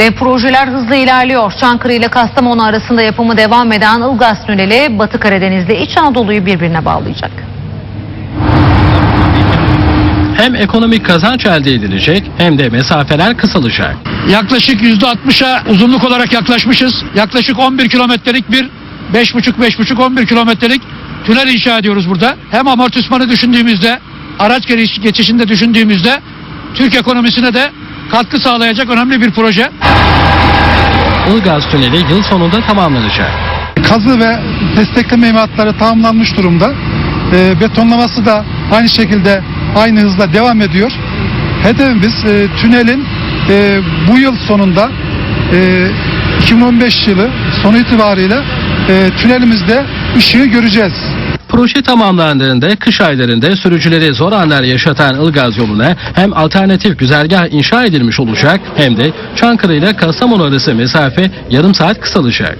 Ve projeler hızlı ilerliyor. Çankırı ile Kastamonu arasında yapımı devam eden Ilgaz Tüneli Batı Karadeniz'de İç Anadolu'yu birbirine bağlayacak. Hem ekonomik kazanç elde edilecek hem de mesafeler kısalacak. Yaklaşık %60'a uzunluk olarak yaklaşmışız. Yaklaşık 11 kilometrelik bir 5,5-5,5-11 kilometrelik tünel inşa ediyoruz burada. Hem amortismanı düşündüğümüzde, araç geçişinde düşündüğümüzde Türk ekonomisine de katkı sağlayacak önemli bir proje. Ilgaz Tüneli yıl sonunda tamamlanacak. kazı ve destekleme imatları tamamlanmış durumda. E, betonlaması da aynı şekilde aynı hızla devam ediyor. Hedefimiz e, tünelin e, bu yıl sonunda e, 2015 yılı sonu itibariyle e, tünelimizde ışığı göreceğiz. Proje tamamlandığında kış aylarında sürücüleri zor anlar yaşatan Ilgaz yoluna hem alternatif güzergah inşa edilmiş olacak hem de Çankırı ile Kastamonu arası mesafe yarım saat kısalacak.